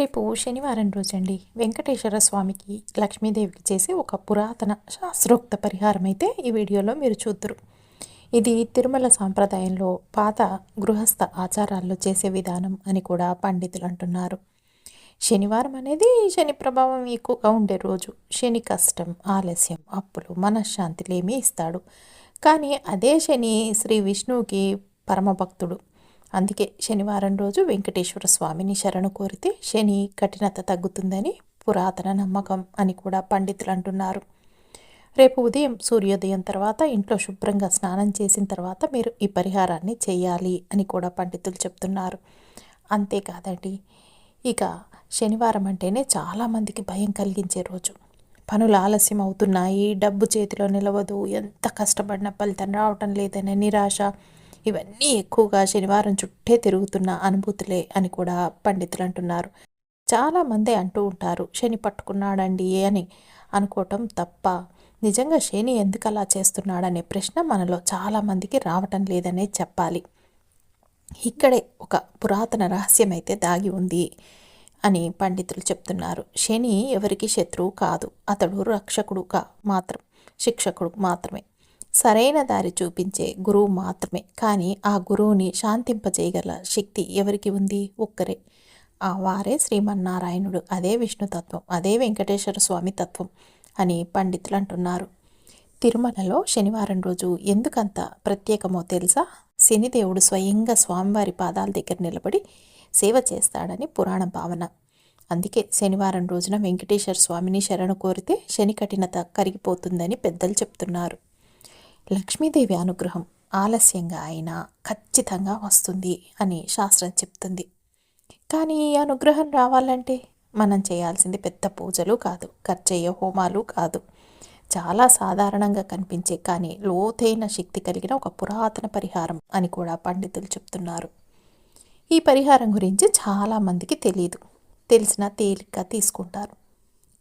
రేపు శనివారం రోజండి వెంకటేశ్వర స్వామికి లక్ష్మీదేవికి చేసే ఒక పురాతన శాస్త్రోక్త పరిహారం అయితే ఈ వీడియోలో మీరు చూద్దరు. ఇది తిరుమల సాంప్రదాయంలో పాత గృహస్థ ఆచారాల్లో చేసే విధానం అని కూడా పండితులు అంటున్నారు. శనివారం అనేది శని ప్రభావం ఎక్కువగా ఉండే రోజు. శని కష్టం ఆలస్యం అప్పులు మనశ్శాంతిలేమి ఇస్తాడు. కానీ అదే శని శ్రీ విష్ణువుకి పరమభక్తుడు. అందుకే శనివారం రోజు వెంకటేశ్వర స్వామిని శరణు కోరితే శని కఠినత తగ్గుతుందని పురాతన నమ్మకం అని కూడా పండితులు అంటున్నారు. రేపు ఉదయం సూర్యోదయం తర్వాత ఇంట్లో శుభ్రంగా స్నానం చేసిన తర్వాత మీరు ఈ పరిహారాన్ని చేయాలి అని కూడా పండితులు చెప్తున్నారు. అంతేకాదండి ఇక శనివారం అంటేనే చాలామందికి భయం కలిగించే రోజు. పనులు ఆలస్యం అవుతున్నాయి డబ్బు చేతిలో నిలవదు ఎంత కష్టపడిన ఫలితం రావటం లేదనే నిరాశ ఇవన్నీ ఎక్కువగా శనివారం చుట్టే తిరుగుతున్న అనుభూతులే అని కూడా పండితులు అంటున్నారు చాలామంది అంటూ ఉంటారు శని పట్టుకున్నాడండి అని అనుకోవటం తప్ప నిజంగా శని ఎందుకు అలా చేస్తున్నాడనే ప్రశ్న మనలో చాలామందికి రావటం లేదనే చెప్పాలి. ఇక్కడే ఒక పురాతన రహస్యం అయితే దాగి ఉంది అని పండితులు చెప్తున్నారు. శని ఎవరికి శత్రువు కాదు అతడు రక్షకుడు కా మాత్రం శిక్షకుడు మాత్రమే. సరైన దారి చూపించే గురువు మాత్రమే. కానీ ఆ గురువుని శాంతింపజేయగల శక్తి ఎవరికి ఉంది? ఒక్కరే. ఆ వారే శ్రీమన్నారాయణుడు. అదే విష్ణుతత్వం అదే వెంకటేశ్వర స్వామి తత్వం అని పండితులు అంటున్నారు. తిరుమలలో శనివారం రోజు ఎందుకంత ప్రత్యేకమో తెలుసా? శనిదేవుడు స్వయంగా స్వామివారి పాదాల దగ్గర నిలబడి సేవ చేస్తాడని పురాణ భావన. అందుకే శనివారం రోజున వెంకటేశ్వర స్వామిని శరణు కోరితే శని కఠినత కరిగిపోతుందని పెద్దలు చెప్తున్నారు. లక్ష్మీదేవి అనుగ్రహం ఆలస్యంగా అయినా ఖచ్చితంగా వస్తుంది అని శాస్త్రం చెప్తుంది. కానీ ఈ అనుగ్రహం రావాలంటే మనం చేయాల్సింది పెద్ద పూజలు కాదు ఖర్చయ్యే హోమాలు కాదు. చాలా సాధారణంగా కనిపించే కానీ లోతైన శక్తి కలిగిన ఒక పురాతన పరిహారం అని కూడా పండితులు చెప్తున్నారు. ఈ పరిహారం గురించి చాలామందికి తెలియదు తెలిసిన తేలిగ్గా తీసుకుంటారు.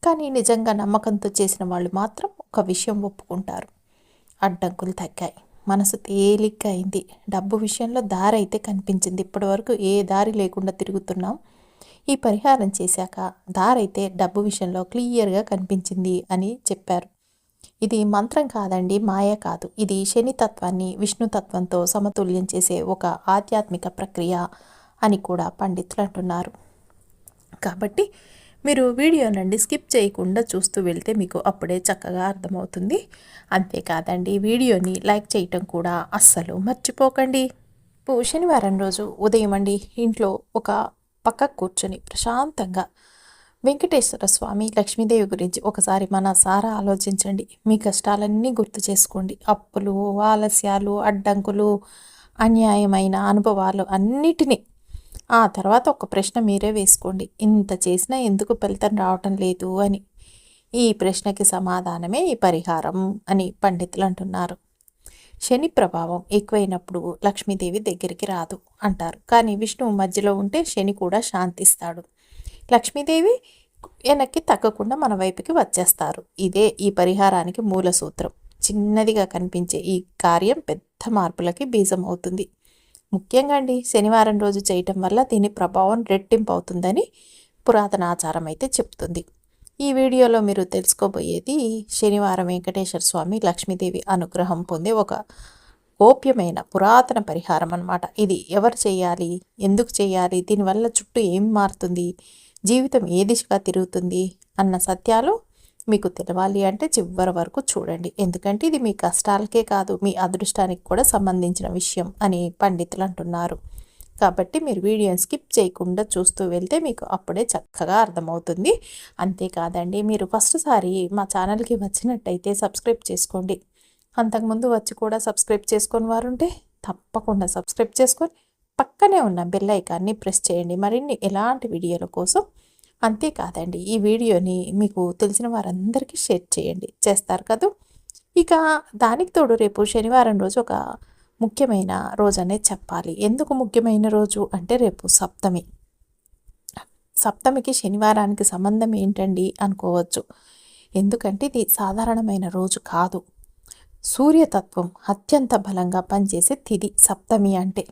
కానీ నిజంగా నమ్మకంతో చేసిన వాళ్ళు మాత్రం ఒక విషయం ఒప్పుకుంటారు. అడ్డంకులు తగ్గాయి. మనసు తేలిగ్గా అయింది డబ్బు విషయంలో దారి అయితే కనిపించింది. ఇప్పటివరకు ఏ దారి లేకుండా తిరుగుతున్నాం. ఈ పరిహారం చేశాక దారి అయితే డబ్బు విషయంలో క్లియర్గా కనిపించింది అని చెప్పారు. ఇది మంత్రం కాదండి మాయ కాదు. ఇది శనితత్వాన్ని విష్ణుతత్వంతో సమతుల్యం చేసే ఒక ఆధ్యాత్మిక ప్రక్రియ అని కూడా పండితులు అంటున్నారు. కాబట్టి మీరు వీడియో నుండి స్కిప్ చేయకుండా చూస్తూ వెళ్తే మీకు అప్పుడే చక్కగా అర్థమవుతుంది. అంతేకాదండి వీడియోని లైక్ చేయటం కూడా అస్సలు మర్చిపోకండి. శనివారం రోజు ఉదయం అండి ఇంట్లో ఒక పక్క కూర్చొని ప్రశాంతంగా వెంకటేశ్వర స్వామి లక్ష్మీదేవి గురించి ఒకసారి మన సారా ఆలోచించండి. మీ కష్టాలన్నీ గుర్తు చేసుకోండి. అప్పులు ఆలస్యాలు అడ్డంకులు అన్యాయమైన అనుభవాలు అన్నిటినీ ఆ తర్వాత ఒక ప్రశ్న మీరే వేసుకోండి. ఇంత చేసినా ఎందుకు ఫలితం రావటం లేదు అని. ఈ ప్రశ్నకి సమాధానమే ఈ పరిహారం అని పండితులు అంటున్నారు. శని ప్రభావం ఎక్కువైనప్పుడు లక్ష్మీదేవి దగ్గరికి రాదు అంటారు. కానీ విష్ణువు మధ్యలో ఉంటే శని కూడా శాంతిస్తాడు. లక్ష్మీదేవి వెనక్కి తగ్గకుండా మన వైపుకి వచ్చేస్తారు. ఇదే ఈ పరిహారానికి మూల సూత్రం. చిన్నదిగా కనిపించే ఈ కార్యం పెద్ద మార్పులకి బీజం అవుతుంది. ముఖ్యంగా అండి శనివారం రోజు చేయటం వల్ల దీని ప్రభావం రెట్టింపు అవుతుందని పురాతన ఆచారం అయితే చెప్తుంది. ఈ వీడియోలో మీరు తెలుసుకోబోయేది శనివారం వెంకటేశ్వర స్వామి లక్ష్మీదేవి అనుగ్రహం పొందే ఒక గోప్యమైన పురాతన పరిహారం అనమాట ఇది ఎవరు చేయాలి? ఎందుకు చేయాలి? దీనివల్ల చుట్టూ ఏం మారుతుంది? జీవితం ఏ దిశగా తిరుగుతుంది? అన్న సత్యాలు మీకు తెలవాలి అంటే చివరి వరకు చూడండి. ఎందుకంటే ఇది మీ కష్టాలకే కాదు మీ అదృష్టానికి కూడా సంబంధించిన విషయం అని పండితులు అంటున్నారు. కాబట్టి మీరు వీడియోని స్కిప్ చేయకుండా చూస్తూ వెళ్తే మీకు అప్పుడే చక్కగా అర్థమవుతుంది. అంతేకాదండి మీరు ఫస్ట్ సారి మా ఛానల్కి వచ్చినట్టయితే సబ్స్క్రైబ్ చేసుకోండి. అంతకుముందు వచ్చి కూడా సబ్స్క్రైబ్ చేసుకొని వారుంటే తప్పకుండా సబ్స్క్రైబ్ చేసుకొని పక్కనే ఉన్న బెల్ ఐకాన్ని ప్రెస్ చేయండి. మరిన్ని ఎలాంటి వీడియోల కోసం అంతేకాదండి ఈ వీడియోని మీకు తెలిసిన వారందరికీ షేర్ చేయండి. చేస్తారు కదా? ఇక దానికి తోడు రేపు శనివారం రోజు ఒక ముఖ్యమైన రోజు అనేది చెప్పాలి. ఎందుకు ముఖ్యమైన రోజు? అంటే రేపు సప్తమి. సప్తమికి శనివారానికి సంబంధం ఏంటండి అనుకోవచ్చు. ఎందుకంటే ఇది సాధారణమైన రోజు కాదు. సూర్యతత్వం అత్యంత బలంగా పనిచేసే తిది సప్తమి అంటే.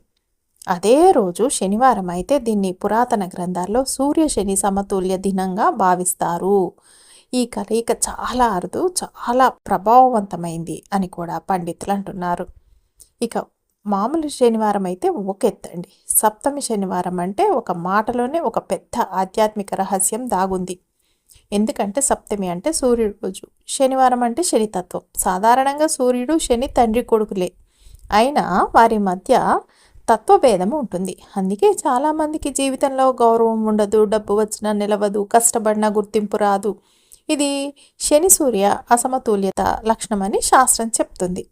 అదే రోజు శనివారం అయితే దీన్ని పురాతన గ్రంథాల్లో సూర్య శని సమతుల్య దినంగా భావిస్తారు. ఈ కలయిక చాలా అరుదు చాలా ప్రభావవంతమైంది అని కూడా పండితులు అంటున్నారు. ఇక మామూలు శనివారం అయితే ఒక ఎత్తండి. సప్తమి శనివారం అంటే ఒక మాటలోనే ఒక పెద్ద ఆధ్యాత్మిక రహస్యం దాగుంది. ఎందుకంటే సప్తమి అంటే సూర్యుడు రోజు శనివారం అంటే శనితత్వం. సాధారణంగా సూర్యుడు శని తండ్రి కొడుకులే. అయినా వారి మధ్య తత్వభేదం ఉంటుంది అందుకే చాలామందికి జీవితంలో గౌరవం ఉండదు డబ్బు వచ్చినా నిలవదు కష్టపడిన గుర్తింపు రాదు. ఇది శని సూర్య అసమతుల్యత లక్షణమని శాస్త్రం చెప్తుంది.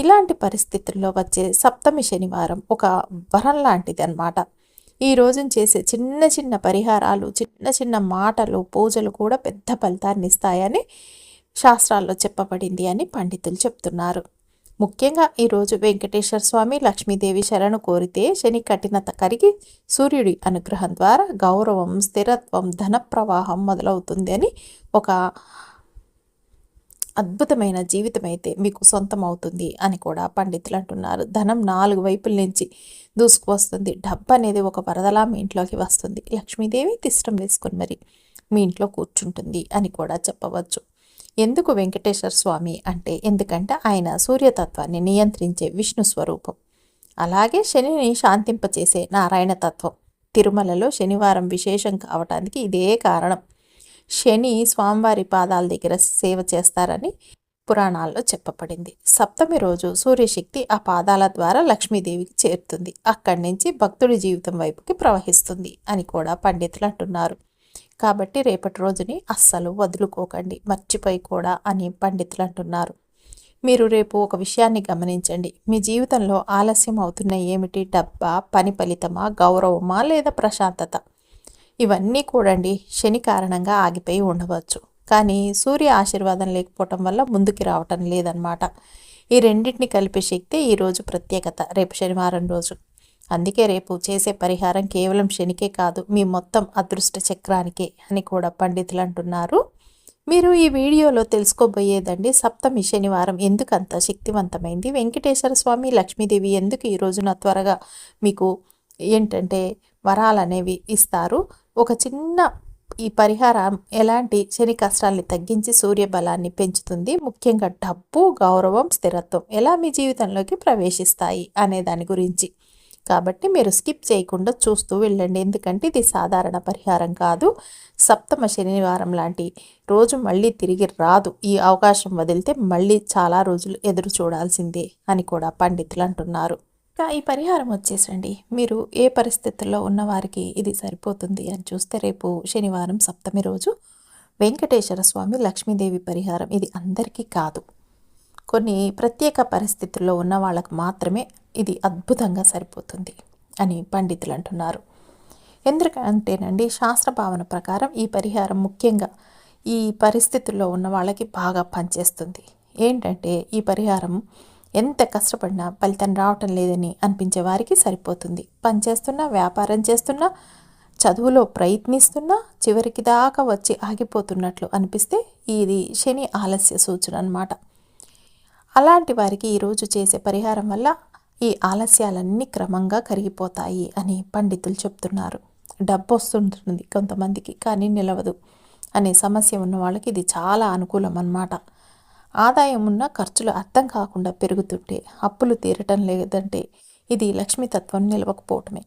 ఇలాంటి పరిస్థితుల్లో వచ్చే సప్తమి శనివారం ఒక వరం లాంటిది అనమాట ఈ రోజున చేసే చిన్న చిన్న పరిహారాలు చిన్న చిన్న మాటలు పూజలు కూడా పెద్ద ఫలితాన్ని ఇస్తాయని శాస్త్రాల్లో చెప్పబడింది అని పండితులు చెప్తున్నారు. ముఖ్యంగా ఈరోజు వెంకటేశ్వర స్వామి లక్ష్మీదేవి శరణు కోరితే శని కఠినత కరిగి సూర్యుడి అనుగ్రహం ద్వారా గౌరవం స్థిరత్వం ధన ప్రవాహం మొదలవుతుంది అని ఒక అద్భుతమైన జీవితం అయితే మీకు సొంతం అవుతుంది అని కూడా పండితులు అంటున్నారు. ధనం నాలుగు వైపుల నుంచి దూసుకువస్తుంది. డబ్బు అనేది ఒక వరదలా మీ ఇంట్లోకి వస్తుంది. లక్ష్మీదేవి తిష్టం వేసుకొని మరి మీ ఇంట్లో కూర్చుంటుంది అని కూడా చెప్పవచ్చు. ఎందుకు వెంకటేశ్వర స్వామి అంటే ఎందుకంటే ఆయన సూర్యతత్వాన్ని నియంత్రించే విష్ణు స్వరూపం. అలాగే శనిని శాంతింపచేసే నారాయణ తత్వం. తిరుమలలో శనివారం విశేషం కావటానికి ఇదే కారణం. శని స్వామివారి పాదాల దగ్గర సేవ చేస్తారని పురాణాల్లో చెప్పబడింది. సప్తమి రోజు సూర్యశక్తి ఆ పాదాల ద్వారా లక్ష్మీదేవికి చేరుతుంది. అక్కడి నుంచి భక్తుడి జీవితం వైపుకి ప్రవహిస్తుంది అని కూడా పండితులు అంటున్నారు. కాబట్టి రేపటి రోజుని అస్సలు వదులుకోకండి మర్చిపోయి కూడా అని పండితులు అంటున్నారు మీరు రేపు ఒక విషయాన్ని గమనించండి. మీ జీవితంలో ఆలస్యం అవుతున్న ఏమిటి? డబ్బా పని ఫలితమా గౌరవమా లేదా ప్రశాంతత? ఇవన్నీ కూడండి శని కారణంగా ఆగిపోయి ఉండవచ్చు. కానీ సూర్య ఆశీర్వాదం లేకపోవటం వల్ల ముందుకు రావటం లేదన్నమాట. ఈ రెండింటిని కలిపే శక్తి ఈరోజు ప్రత్యేకత రేపు శనివారం రోజు. అందుకే రేపు చేసే పరిహారం కేవలం శనికే కాదు మీ మొత్తం అదృష్ట చక్రానికే అని కూడా పండితులు అంటున్నారు మీరు ఈ వీడియోలో తెలుసుకోబోయేదండి సప్తమి శనివారం ఎందుకు అంత శక్తివంతమైంది? వెంకటేశ్వర స్వామి లక్ష్మీదేవి ఎందుకు ఈ రోజున త్వరగా మీకు ఏంటంటే వరాలనేవి ఇస్తారు? ఒక చిన్న ఈ పరిహారం ఎలాంటి శని కష్టాల్ని తగ్గించి సూర్యబలాన్ని పెంచుతుంది? ముఖ్యంగా డబ్బు గౌరవం స్థిరత్వం ఎలా మీ జీవితంలోకి ప్రవేశిస్తాయి అనే దాని గురించి కాబట్టి మీరు స్కిప్ చేయకుండా చూస్తూ వెళ్ళండి. ఎందుకంటే ఇది సాధారణ పరిహారం కాదు. సప్తమ శనివారం లాంటి రోజు మళ్ళీ తిరిగి రాదు. ఈ అవకాశం వదిలితే మళ్ళీ చాలా రోజులు ఎదురు చూడాల్సిందే అని కూడా పండితులు అంటున్నారు. ఈ పరిహారం వచ్చేసండి. మీరు ఏ పరిస్థితుల్లో ఉన్నవారికి ఇది సరిపోతుంది అని చూస్తే రేపు శనివారం సప్తమి రోజు వెంకటేశ్వర స్వామి లక్ష్మీదేవి పరిహారం. ఇది అందరికీ కాదు. కొన్ని ప్రత్యేక పరిస్థితుల్లో ఉన్న వాళ్ళకు మాత్రమే ఇది అద్భుతంగా సరిపోతుంది అని పండితులు అంటున్నారు. ఎందుకంటేనండి శాస్త్ర భావన ప్రకారం ఈ పరిహారం ముఖ్యంగా ఈ పరిస్థితుల్లో ఉన్న వాళ్ళకి బాగా పనిచేస్తుంది. ఏంటంటే ఈ పరిహారం ఎంత కష్టపడినా ఫలితం రావటం లేదని అనిపించే వారికి సరిపోతుంది. పనిచేస్తున్నా వ్యాపారం చేస్తున్నా చదువులో ప్రయత్నిస్తున్నా చివరికి దాకా వచ్చి ఆగిపోతున్నట్లు అనిపిస్తే ఇది శని ఆలస్య సూచన అనమాట అలాంటి వారికి ఈరోజు చేసే పరిహారం వల్ల ఈ ఆలస్యాలన్నీ క్రమంగా కరిగిపోతాయి అని పండితులు చెప్తున్నారు. డబ్బు వస్తుంటుంది కొంతమందికి కానీ నిలవదు అనే సమస్య ఉన్న వాళ్ళకి ఇది చాలా అనుకూలం అన్నమాట. ఆదాయం ఉన్న ఖర్చులు అర్థం కాకుండా పెరుగుతుంటే అప్పులు తీరటం లేదంటే ఇది లక్ష్మీతత్వం నిలవకపోవటమే.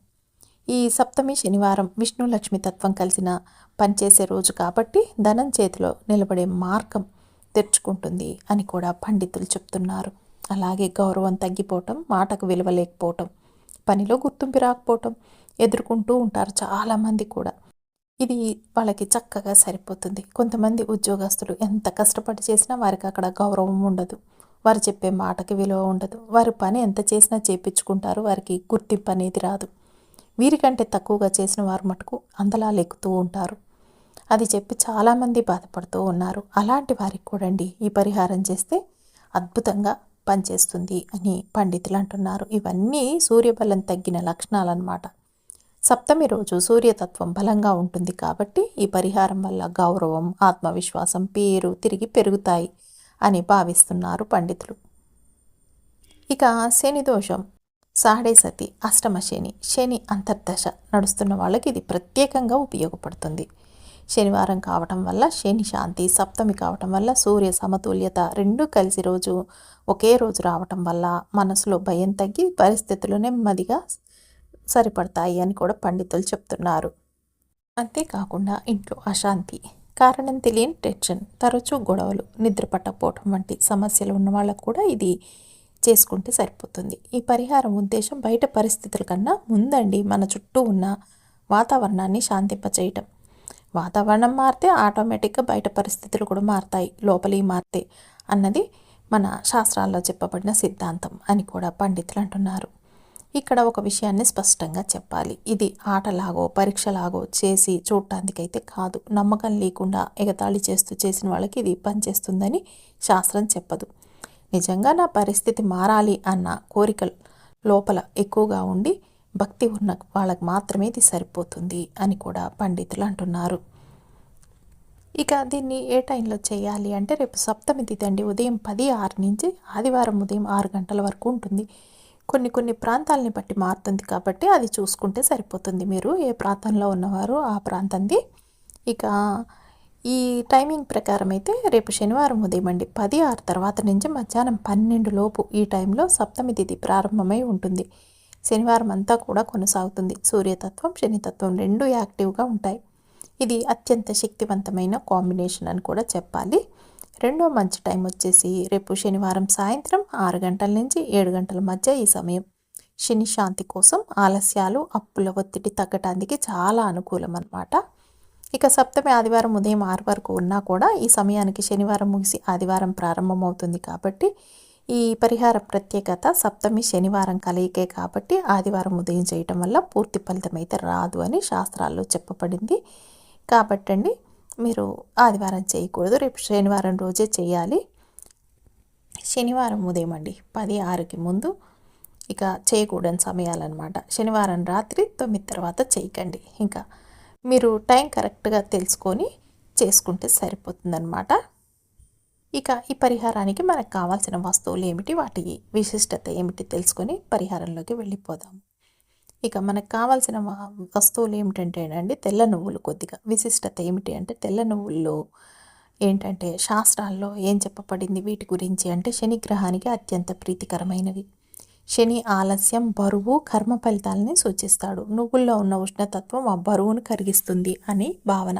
ఈ సప్తమి శనివారం విష్ణు లక్ష్మీతత్వం కలిసిన పనిచేసే రోజు కాబట్టి ధనం చేతిలో నిలబడే మార్గం తెరుచుకుంటుంది అని కూడా పండితులు చెప్తున్నారు. అలాగే గౌరవం తగ్గిపోవటం మాటకు విలువ లేకపోవటం పనిలో గుర్తింపు రాకపోవటం ఎదుర్కొంటూ ఉంటారు చాలామంది కూడా. ఇది వాళ్ళకి చక్కగా సరిపోతుంది. కొంతమంది ఉద్యోగస్తులు ఎంత కష్టపడి చేసినా వారికి అక్కడ గౌరవం ఉండదు. వారు చెప్పే మాటకి విలువ ఉండదు. వారి పని ఎంత చేసినా చేపించుకుంటారు. వారికి గుర్తింపు అనేది రాదు. వీరికంటే తక్కువగా చేసిన వారు మటుకు అందలా లెక్కుతూ ఉంటారు. అది చెప్పి చాలామంది బాధపడుతూ ఉన్నారు. అలాంటి వారికి కూడండి ఈ పరిహారం చేస్తే అద్భుతంగా పనిచేస్తుంది అని పండితులు అంటున్నారు. ఇవన్నీ సూర్యబలం తగ్గిన లక్షణాలన్నమాట. సప్తమి రోజు సూర్యతత్వం బలంగా ఉంటుంది కాబట్టి ఈ పరిహారం వల్ల గౌరవం ఆత్మవిశ్వాసం పేరు తిరిగి పెరుగుతాయి అని భావిస్తున్నారు పండితులు. ఇక శని దోషం. సాడే సతి అష్టమ శని శని అంతర్దశ నడుస్తున్న వాళ్ళకి ఇది ప్రత్యేకంగా ఉపయోగపడుతుంది. శనివారం కావటం వల్ల శని శాంతి సప్తమి కావటం వల్ల సూర్య సమతుల్యత రెండు కలిసి రోజు ఒకే రోజు రావటం వల్ల మనసులో భయం తగ్గి పరిస్థితులు నెమ్మదిగా సరిపడతాయి అని కూడా పండితులు చెప్తున్నారు. అంతేకాకుండా ఇంట్లో అశాంతి కారణం తెలియని టెన్షన్ తరచూ గొడవలు నిద్ర పట్టకపోవటం వంటి సమస్యలు ఉన్న వాళ్ళకు కూడా ఇది చేసుకుంటే సరిపోతుంది. ఈ పరిహారం ఉద్దేశం బయట పరిస్థితుల కన్నా ముందండి మన చుట్టూ ఉన్న వాతావరణాన్ని శాంతింపచేయటం. వాతావరణం మారితే ఆటోమేటిక్గా బయట పరిస్థితులు కూడా మారుతాయి లోపలి మారితే అన్నది మన శాస్త్రాల్లో చెప్పబడిన సిద్ధాంతం అని కూడా పండితులు అంటున్నారు. ఇక్కడ ఒక విషయాన్ని స్పష్టంగా చెప్పాలి. ఇది ఆటలాగో పరీక్షలాగో చేసి చూడటానికైతే కాదు. నమ్మకం లేకుండా ఎగతాళి చేస్తూ చేసిన వాళ్ళకి ఇది పనిచేస్తుందని శాస్త్రం చెప్పదు. నిజంగా నా పరిస్థితి మారాలి అన్న కోరికలు లోపల ఎక్కువగా ఉండి భక్తి ఉన్న వాళ్ళకి మాత్రమే ఇది సరిపోతుంది అని కూడా పండితులు అంటున్నారు. ఇక దీన్ని ఏ టైంలో చేయాలి అంటే రేపు సప్తమి తిథి అండి. ఉదయం పది ఆరు నుంచి ఆదివారం ఉదయం ఆరు గంటల వరకు ఉంటుంది. కొన్ని కొన్ని ప్రాంతాలని బట్టి మారుతుంది కాబట్టి అది చూసుకుంటే సరిపోతుంది. మీరు ఏ ప్రాంతంలో ఉన్నవారు ఆ ప్రాంతంది. ఇక ఈ టైమింగ్ ప్రకారం అయితే రేపు శనివారం ఉదయం అండి. పది ఆరు తర్వాత నుంచి మధ్యాహ్నం పన్నెండు లోపు ఈ టైంలో సప్తమి తిథి ప్రారంభమై ఉంటుంది. శనివారం అంతా కూడా కొనసాగుతుంది. సూర్యతత్వం శనితత్వం రెండు యాక్టివ్గా ఉంటాయి. ఇది అత్యంత శక్తివంతమైన కాంబినేషన్ అని కూడా చెప్పాలి. రెండో మంచి టైం వచ్చేసి రేపు శనివారం సాయంత్రం ఆరు గంటల నుంచి ఏడు గంటల మధ్య ఈ సమయం. శని శాంతి కోసం ఆలస్యాలు అప్పుల ఒత్తిడి తగ్గటానికి చాలా అనుకూలం అనమాట ఇక సప్తమి ఆదివారం ఉదయం ఆరు వరకు ఉన్నా కూడా ఈ సమయానికి శనివారం ముగిసి ఆదివారం ప్రారంభమవుతుంది కాబట్టి ఈ పరిహార ప్రత్యేకత సప్తమి శనివారం కలయికే కాబట్టి ఆదివారం ఉదయం చేయటం వల్ల పూర్తి ఫలితం అయితే రాదు అని శాస్త్రాల్లో చెప్పబడింది. కాబట్టండి మీరు ఆదివారం చేయకూడదు రేపు శనివారం రోజే చేయాలి. శనివారం ఉదయం అండి పది ఆరుకి ముందు ఇక చేయకూడని సమయాలన్నమాట. శనివారం రాత్రి తొమ్మిది తర్వాత చేయకండి. ఇంకా మీరు టైం కరెక్ట్గా తెలుసుకొని చేసుకుంటే సరిపోతుందన్నమాట. ఇక ఈ పరిహారానికి మనకు కావాల్సిన వస్తువులు ఏమిటి? వాటి విశిష్టత ఏమిటి? తెలుసుకొని పరిహారంలోకి వెళ్ళిపోదాం. ఇక మనకు కావాల్సిన వస్తువులు ఏమిటంటే అండి తెల్ల నువ్వులు కొద్దిగా. విశిష్టత ఏమిటి అంటే తెల్ల నువ్వుల్లో ఏంటంటే శాస్త్రాల్లో ఏం చెప్పబడింది? వీటి గురించి అంటే శనిగ్రహానికి అత్యంత ప్రీతికరమైనవి శని ఆలస్యం బరువు కర్మ ఫలితాలని సూచిస్తాడు. నువ్వుల్లో ఉన్న ఉష్ణతత్వం ఆ బరువును కరిగిస్తుంది అని భావన.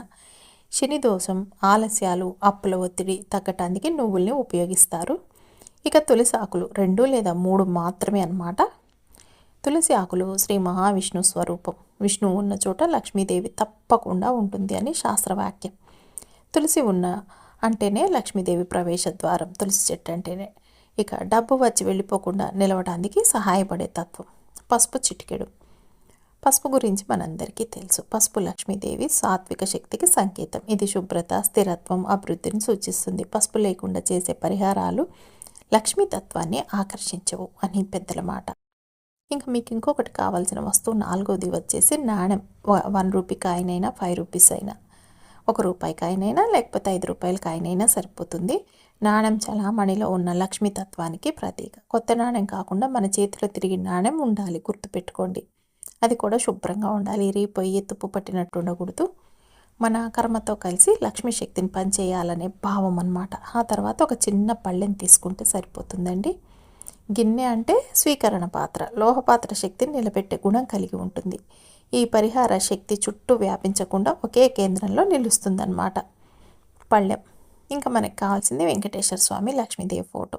శని దోషం ఆలస్యాలు అప్పుల ఒత్తిడి తగ్గటానికి నువ్వుల్ని ఉపయోగిస్తారు. ఇక తులసి ఆకులు రెండు లేదా మూడు మాత్రమే అన్నమాట. తులసి ఆకులు శ్రీ మహావిష్ణు స్వరూపం. విష్ణువు ఉన్న చోట లక్ష్మీదేవి తప్పకుండా ఉంటుంది అని శాస్త్రవాక్యం. తులసి ఉన్న అంటేనే లక్ష్మీదేవి ప్రవేశ ద్వారం తులసి చెట్టు అంటేనే. ఇక డబ్బు వచ్చి వెళ్ళిపోకుండా నిలవడానికి సహాయపడే తత్వం. పసుపు చిటికెడు. పసుపు గురించి మనందరికీ తెలుసు. పసుపు లక్ష్మీదేవి సాత్విక శక్తికి సంకేతం. ఇది శుభ్రత స్థిరత్వం అభివృద్ధిని సూచిస్తుంది. పసుపు లేకుండా చేసే పరిహారాలు లక్ష్మీతత్వాన్ని ఆకర్షించవు అని పెద్దల మాట. ఇంకా మీకు ఇంకొకటి కావాల్సిన వస్తువు నాలుగోది వచ్చేసి నాణెం. వన్ రూపీ కాయనైనా ఫైవ్ రూపీస్ అయినా. ఒక రూపాయి కాయనైనా లేకపోతే ఐదు రూపాయల కాయనైనా సరిపోతుంది. నాణెం చలామణిలో ఉన్న లక్ష్మీతత్వానికి ప్రతీక. కొత్త నాణెం కాకుండా మన చేతిలో తిరిగి నాణెం ఉండాలి. గుర్తుపెట్టుకోండి. అది కూడా శుభ్రంగా ఉండాలి. రీపోయి తుప్పు పట్టినట్టు ఉండకూడదు. మన కర్మతో కలిసి లక్ష్మీ శక్తిని పనిచేయాలనే భావం అనమాట ఆ తర్వాత ఒక చిన్న పళ్ళెని తీసుకుంటే సరిపోతుందండి. గిన్నె అంటే స్వీకరణ పాత్ర. లోహపాత్ర శక్తిని నిలబెట్టే గుణం కలిగి ఉంటుంది. ఈ పరిహార శక్తి చుట్టూ వ్యాపించకుండా ఒకే కేంద్రంలో నిలుస్తుందన్నమాట. పళ్ళెం. ఇంకా మనకు కావాల్సింది వెంకటేశ్వర స్వామి లక్ష్మీదేవి ఫోటో.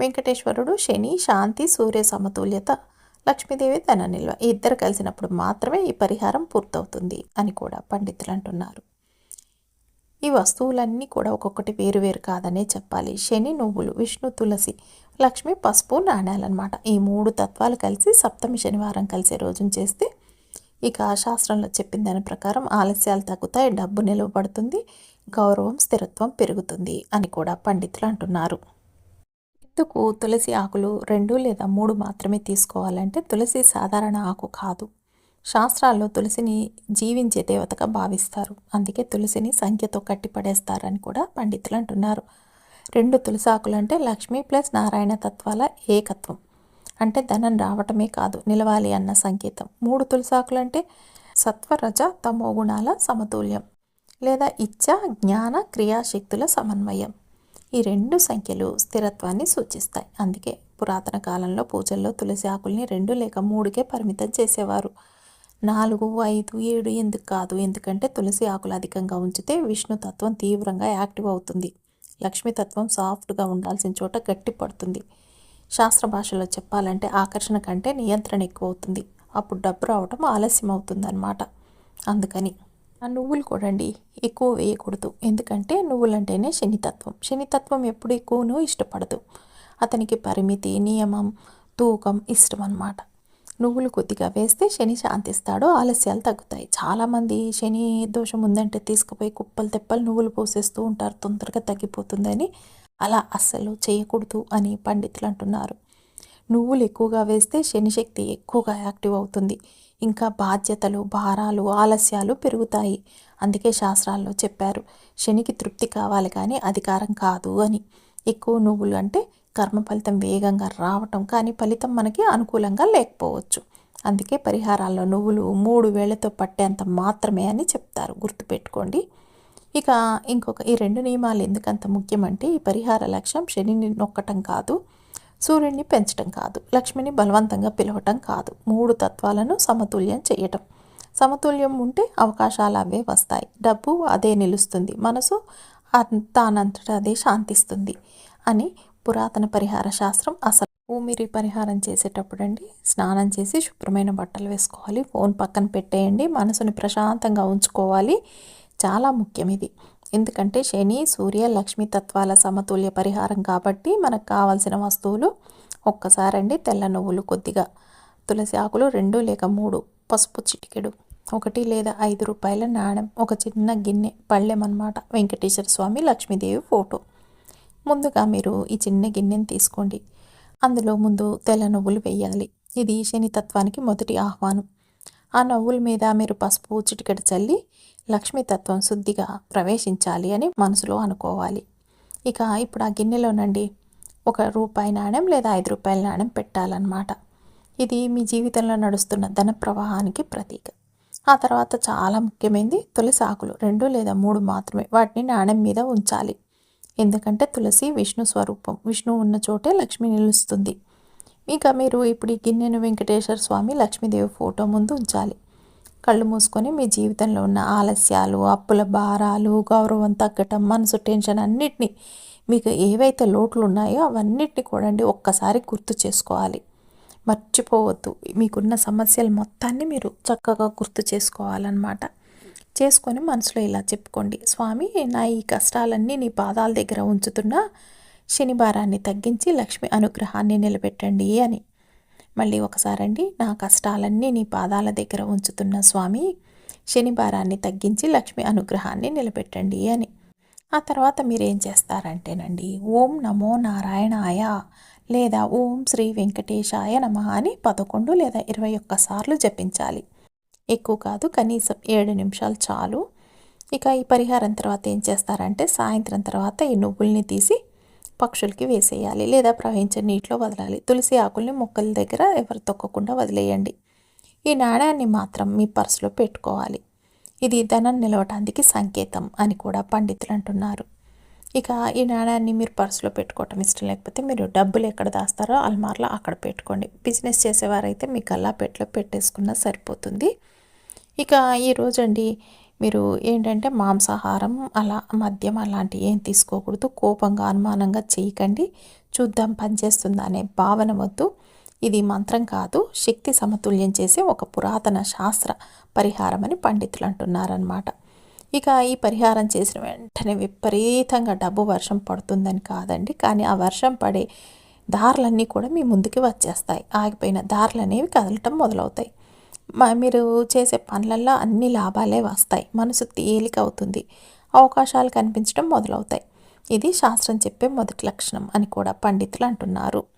వెంకటేశ్వరుడు శని శాంతి సూర్య సమతుల్యత లక్ష్మీదేవి తన నిల్వ ఇద్దరు కలిసినప్పుడు మాత్రమే ఈ పరిహారం పూర్తవుతుంది అని కూడా పండితులు అంటున్నారు. ఈ వస్తువులన్నీ కూడా ఒక్కొక్కటి వేరు వేరు కాదనే చెప్పాలి. శని నువ్వులు విష్ణు తులసి లక్ష్మి పసుపు నాణ్యాలన్నమాట. ఈ మూడు తత్వాలు కలిసి సప్తమి శనివారం కలిసే రోజున చేస్తే ఇక శాస్త్రంలో చెప్పిన దాని ప్రకారం ఆలస్యాలు తగ్గుతాయి డబ్బు నిలవబడుతుంది గౌరవం స్థిరత్వం పెరుగుతుంది అని కూడా పండితులు అంటున్నారు. ఎందుకు తులసి ఆకులు రెండు లేదా మూడు మాత్రమే తీసుకోవాలంటే తులసి సాధారణ ఆకు కాదు. శాస్త్రాల్లో తులసిని జీవించే దేవతగా భావిస్తారు. అందుకే తులసిని సంఖ్యతో కట్టిపడేస్తారని కూడా పండితులు అంటున్నారు. రెండు తులసాకులు అంటే లక్ష్మీ ప్లస్ నారాయణ తత్వాల ఏకత్వం. అంటే ధనం రావటమే కాదు నిలవాలి అన్న సంకేతం. మూడు తులసాకులు అంటే సత్వరజ తమో గుణాల సమతుల్యం లేదా ఇచ్చ జ్ఞాన క్రియాశక్తుల సమన్వయం. ఈ రెండు సంఖ్యలు స్థిరత్వాన్ని సూచిస్తాయి. అందుకే పురాతన కాలంలో పూజల్లో తులసి ఆకుల్ని రెండు లేక మూడుకే పరిమితం చేసేవారు. నాలుగు ఐదు ఏడు ఎందుకు కాదు? ఎందుకంటే తులసి ఆకులు అధికంగా ఉంచితే విష్ణుతత్వం తీవ్రంగా యాక్టివ్ అవుతుంది. లక్ష్మీతత్వం సాఫ్ట్గా ఉండాల్సిన చోట గట్టి పడుతుంది. శాస్త్ర భాషలో చెప్పాలంటే ఆకర్షణ కంటే నియంత్రణ ఎక్కువ అవుతుంది అప్పుడు డబ్బు రావటం ఆలస్యం అవుతుందన్నమాట అందుకని ఆ నువ్వులు కూడండి ఎక్కువ వేయకూడదు. ఎందుకంటే నువ్వులంటేనే శనితత్వం. శనితత్వం ఎప్పుడు ఎక్కువను ఇష్టపడదు. అతనికి పరిమితి నియమం తూకం ఇష్టం అన్నమాట నువ్వులు కొద్దిగా వేస్తే శని శాంతిస్తాడు. ఆలస్యాలు తగ్గుతాయి. చాలామంది శని దోషం ఉందంటే తీసుకుపోయి కుప్పలు తెప్పలు నువ్వులు పోసేస్తూ ఉంటారు. తొందరగా తగ్గిపోతుందని అలా అస్సలు చేయకూడదు అని పండితులు అంటున్నారు. నువ్వులు ఎక్కువగా వేస్తే శని శక్తి ఎక్కువగా యాక్టివ్ అవుతుంది. ఇంకా బాధ్యతలు భారాలు ఆలస్యాలు పెరుగుతాయి. అందుకే శాస్త్రాల్లో చెప్పారు శనికి తృప్తి కావాలి కానీ అధికారం కాదు అని. ఎక్కువ నువ్వులు అంటే కర్మ ఫలితం వేగంగా రావటం కానీ ఫలితం మనకి అనుకూలంగా లేకపోవచ్చు. అందుకే పరిహారాల్లో నువ్వులు మూడు వేళ్ళతో పట్టేంత మాత్రమే అని చెప్తారు. గుర్తుపెట్టుకోండి. ఇక ఇంకొక ఈ రెండు నియమాలు ఎందుకంత ముఖ్యమంటే ఈ పరిహార లక్ష్యం శనిని నొక్కటం కాదు. సూర్యుడిని పెంచటం కాదు లక్ష్మిని బలవంతంగా పిలవటం కాదు. మూడు తత్వాలను సమతుల్యం చేయటం. సమతుల్యం ఉంటే అవకాశాలు అవే వస్తాయి. డబ్బు అదే నిలుస్తుంది. మనసు తానంతట అదే శాంతిస్తుంది అని పురాతన పరిహార శాస్త్రం అసలు భూమిరి పరిహారం చేసేటప్పుడు అండి స్నానం చేసి శుభ్రమైన బట్టలు వేసుకోవాలి ఫోన్ పక్కన పెట్టేయండి మనసుని ప్రశాంతంగా ఉంచుకోవాలి. చాలా ముఖ్యం ఇది. ఎందుకంటే శని సూర్య లక్ష్మి తత్వాల సమతుల్య పరిహారం కాబట్టి మనకు కావాల్సిన వస్తువులు ఒక్కసారండి. తెల్ల నువ్వులు కొద్దిగా. తులసి ఆకులు రెండు లేక మూడు. పసుపు చిటికెడు. ఒకటి లేదా ఐదు రూపాయల నాణెం. ఒక చిన్న గిన్నె. పళ్ళెం అనమాట వెంకటేశ్వర స్వామి లక్ష్మీదేవి ఫోటో. ముందుగా మీరు ఈ చిన్న గిన్నెని తీసుకోండి. అందులో ముందు తెల్ల నువ్వులు వేయాలి. ఇది శని తత్వానికి మొదటి ఆహ్వానం. ఆ నవ్వుల మీద మీరు పసుపు చిటికెడు చల్లి లక్ష్మీతత్వం శుద్ధిగా ప్రవేశించాలి అని మనసులో అనుకోవాలి. ఇక ఇప్పుడు ఆ గిన్నెలోనండి ఒక రూపాయి నాణ్యం లేదా ఐదు రూపాయల నాణ్యం పెట్టాలన్నమాట. ఇది మీ జీవితంలో నడుస్తున్న ధన ప్రవాహానికి ప్రతీక. ఆ తర్వాత చాలా ముఖ్యమైనది తులసి ఆకులు. రెండు లేదా మూడు మాత్రమే వాటిని నాణ్యం మీద ఉంచాలి. ఎందుకంటే తులసి విష్ణు స్వరూపం. విష్ణు ఉన్న చోటే లక్ష్మి నిలుస్తుంది. ఇక మీరు ఇప్పుడు ఈ గిన్నెను వెంకటేశ్వర స్వామి లక్ష్మీదేవి ఫోటో ముందు ఉంచాలి. కళ్ళు మూసుకొని మీ జీవితంలో ఉన్న ఆలస్యాలు అప్పుల భారాలు గౌరవం తగ్గటం మనసు టెన్షన్ అన్నిటినీ మీకు ఏవైతే లోట్లు ఉన్నాయో అవన్నిటిని కూడండి ఒక్కసారి గుర్తు చేసుకోవాలి. మర్చిపోవద్దు. మీకున్న సమస్యలు మొత్తాన్ని మీరు చక్కగా గుర్తు చేసుకోవాలన్నమాట. చేసుకొని మనసులో ఇలా చెప్పుకోండి. స్వామి నా ఈ కష్టాలన్నీ నీ పాదాల దగ్గర ఉంచుతున్నా. శనివారాన్ని తగ్గించి లక్ష్మి అనుగ్రహాన్ని నిలబెట్టండి అని. మళ్ళీ ఒకసారండి నా కష్టాలన్నీ నీ పాదాల దగ్గర ఉంచుతున్న స్వామి శనివారాన్ని తగ్గించి లక్ష్మి అనుగ్రహాన్ని నిలబెట్టండి అని. ఆ తర్వాత మీరేం చేస్తారంటేనండి ఓం నమో నారాయణాయ లేదా ఓం శ్రీ వెంకటేశాయ నమ అని పదకొండు లేదా ఇరవై ఒక్కసార్లు జపించాలి. ఎక్కువ కాదు కనీసం ఏడు నిమిషాలు చాలు. ఇక ఈ పరిహారం తర్వాత ఏం చేస్తారంటే సాయంత్రం తర్వాత ఈ నువ్వుల్ని తీసి పక్షులకి వేసేయాలి లేదా ప్రవహించే నీటిలో వదలాలి. తులసి ఆకుల్ని మొక్కల దగ్గర ఎవరు తొక్కకుండా వదిలేయండి. ఈ నాణ్యాన్ని మాత్రం మీ పర్సులో పెట్టుకోవాలి. ఇది ధనం నిలవటానికి సంకేతం అని కూడా పండితులు అంటున్నారు. ఇక ఈ నాణ్యాన్ని మీరు పర్సులో పెట్టుకోవటం ఇష్టం లేకపోతే మీరు డబ్బులు ఎక్కడ దాస్తారో అల్మార్లో అక్కడ పెట్టుకోండి. బిజినెస్ చేసేవారైతే మీకు అలా పెట్లో పెట్టేసుకున్నా సరిపోతుంది. ఇక ఈరోజండి మీరు ఏంటంటే మాంసాహారం అలా మద్యం అలాంటివి ఏం తీసుకోకూడదు. కోపంగా అనుమానంగా చేయకండి. చూద్దాం పనిచేస్తుందా అనే భావన వద్దు. ఇది మంత్రం కాదు. శక్తి సమతుల్యం చేసే ఒక పురాతన శాస్త్ర పరిహారం అని పండితులు అంటున్నారనమాట ఇక ఈ పరిహారం చేసిన వెంటనే విపరీతంగా డబ్బు వర్షం పడుతుందని కాదండి. కానీ ఆ వర్షం పడే దారులన్నీ కూడా మీ ముందుకి వచ్చేస్తాయి. ఆగిపోయిన దారులు అనేవి కదలటం మొదలవుతాయి. మీరు చేసే పనులల్లో అన్ని లాభాలే వస్తాయి. మనసు తేలిక అవుతుంది. అవకాశాలు కనిపించడం మొదలవుతాయి. ఇది శాస్త్రం చెప్పే మొదటి లక్షణం అని కూడా పండితులు అంటున్నారు.